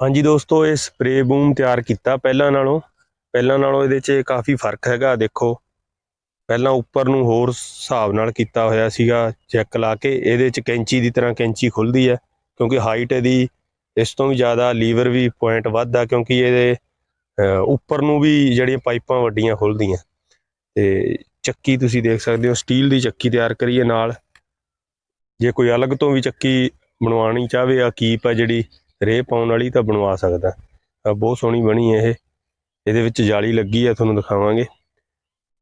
ਹਾਂਜੀ ਦੋਸਤੋ, ਇਹ ਸਪਰੇ ਬੂਮ ਤਿਆਰ ਕੀਤਾ ਪਹਿਲਾਂ ਨਾਲੋਂ। ਪਹਿਲਾਂ ਨਾਲੋਂ ਇਹਦੇ 'ਚ ਕਾਫੀ ਫ਼ਰਕ ਹੈਗਾ, ਦੇਖੋ। ਪਹਿਲਾਂ ਉੱਪਰ ਨੂੰ ਹੋਰ ਹਿਸਾਬ ਨਾਲ ਕੀਤਾ ਹੋਇਆ ਸੀਗਾ ਚੈੱਕ ਲਾ ਕੇ। ਇਹਦੇ 'ਚ ਕੈਂਚੀ ਦੀ ਤਰ੍ਹਾਂ ਕੈਂਚੀ ਖੁੱਲਦੀ ਹੈ, ਕਿਉਂਕਿ ਹਾਈਟ ਇਹਦੀ ਇਸ ਤੋਂ ਵੀ ਜ਼ਿਆਦਾ ਲੀਵਰ ਵੀ ਪੁਆਇੰਟ ਵੱਧਦਾ ਕਿਉਂਕਿ ਇਹਦੇ ਉੱਪਰ ਨੂੰ ਵੀ ਜਿਹੜੀਆਂ ਪਾਈਪਾਂ ਵੱਡੀਆਂ ਖੁੱਲਦੀਆਂ ਤੇ ਚੱਕੀ ਤੁਸੀਂ ਦੇਖ ਸਕਦੇ ਹੋ ਸਟੀਲ ਦੀ ਚੱਕੀ ਤਿਆਰ ਕਰੀਏ ਨਾਲ। ਜੇ ਕੋਈ ਅਲੱਗ ਤੋਂ ਵੀ ਚੱਕੀ ਬਣਵਾਉਣੀ ਚਾਹਵੇ ਆ ਕੀਪ ਆ ਜਿਹੜੀ ਰੇ ਪਾਉਣ ਵਾਲੀ ਤਾਂ ਬਣਵਾ ਸਕਦਾ। ਆਹ ਬਹੁਤ ਸੋਹਣੀ ਬਣੀ ਹੈ ਇਹ। ਇਹਦੇ ਵਿੱਚ ਜਾਲੀ ਲੱਗੀ ਹੈ ਤੁਹਾਨੂੰ ਦਿਖਾਵਾਂਗੇ।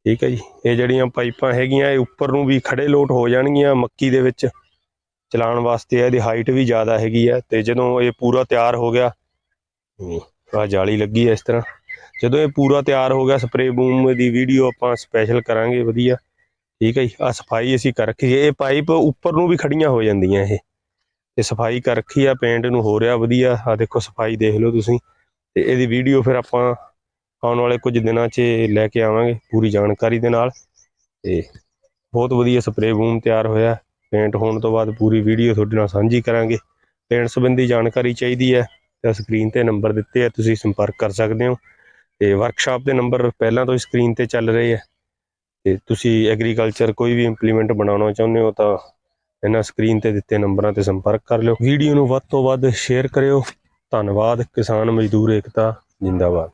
ਠੀਕ ਹੈ ਜੀ। ਇਹ ਜਿਹੜੀਆਂ ਪਾਈਪਾਂ ਹੈਗੀਆਂ, ਇਹ ਉੱਪਰ ਨੂੰ ਵੀ ਖੜੇ ਲੋਟ ਹੋ ਜਾਣਗੀਆਂ ਮੱਕੀ ਦੇ ਵਿੱਚ। ਚਲਾਉਣ ਵਾਸਤੇ ਇਹਦੀ ਹਾਈਟ ਵੀ ਜ਼ਿਆਦਾ ਹੈਗੀ ਆ। ਤੇ ਜਦੋਂ ਇਹ ਪੂਰਾ ਤਿਆਰ ਹੋ ਗਿਆ ਆ ਜਾਲੀ ਲੱਗੀ ਹੈ ਇਸ ਤਰ੍ਹਾਂ। ਜਦੋਂ ਇਹ ਪੂਰਾ ਤਿਆਰ ਹੋ ਗਿਆ ਸਪਰੇ ਬੂਮ ਦੀ ਵੀਡੀਓ ਆਪਾਂ ਸਪੈਸ਼ਲ ਕਰਾਂਗੇ, ਵਧੀਆ। ਠੀਕ ਹੈ ਜੀ। ਆ ਸਫ਼ਾਈ ਅਸੀਂ ਕਰ ਰੱਖੀ ਇਹ ਪਾਈਪ ਉੱਪਰ ਨੂੰ ਵੀ ਖੜੀਆਂ ਹੋ ਜਾਂਦੀਆਂ ਇਹ। ਤੇ ਸਫ਼ਾਈ ਕਰ ਰੱਖੀ ਆ ਪੇਂਟ ਨੂੰ ਹੋ ਰਿਹਾ ਵਧੀਆ। ਆ ਦੇਖੋ ਸਫ਼ਾਈ ਦੇਖ ਲਓ ਤੁਸੀਂ। ਤੇ ਇਹਦੀ ਵੀਡੀਓ ਫਿਰ ਆਪਾਂ ਆਉਣ ਵਾਲੇ ਕੁਝ ਦਿਨਾਂ 'ਚ ਲੈ ਕੇ ਆਵਾਂਗੇ ਪੂਰੀ ਜਾਣਕਾਰੀ ਦੇ ਨਾਲ। ਤੇ ਬਹੁਤ ਵਧੀਆ ਸਪਰੇ ਬੂਮ ਤਿਆਰ ਹੋਇਆ। ਪੇਂਟ ਹੋਣ ਤੋਂ ਬਾਅਦ ਪੂਰੀ ਵੀਡੀਓ ਤੁਹਾਡੇ ਨਾਲ ਸਾਂਝੀ ਕਰਾਂਗੇ। ਪੇਂਟ ਸੰਬੰਧੀ ਜਾਣਕਾਰੀ ਚਾਹੀਦੀ ਹੈ ਤਾਂ ਸਕਰੀਨ ਤੇ ਨੰਬਰ ਦਿੱਤੇ ਆ, ਤੁਸੀਂ ਸੰਪਰਕ ਕਰ ਸਕਦੇ ਹੋ। ਤੇ ਵਰਕਸ਼ਾਪ ਦੇ ਨੰਬਰ ਪਹਿਲਾਂ ਤੋਂ ਹੀ ਸਕਰੀਨ ਤੇ ਚੱਲ ਰਹੇ ਆ। ਤੇ ਤੁਸੀਂ ਐਗਰੀਕਲਚਰ ਕੋਈ ਵੀ ਇੰਪਲੀਮੈਂਟ ਬਣਾਉਣਾ ਚਾਹੁੰਦੇ ਹੋ ਤਾਂ ਇਹਨਾਂ ਸਕਰੀਨ ਤੇ ਦਿੱਤੇ ਨੰਬਰਾਂ ਤੇ ਸੰਪਰਕ ਕਰ ਲਿਓ। ਵੀਡੀਓ ਨੂੰ ਵੱਧ ਤੋਂ ਵੱਧ ਸ਼ੇਅਰ ਕਰਿਓ। ਧੰਨਵਾਦ। ਕਿਸਾਨ ਮਜ਼ਦੂਰ ਏਕਤਾ, ਜਿੰਦਾਬਾਦ।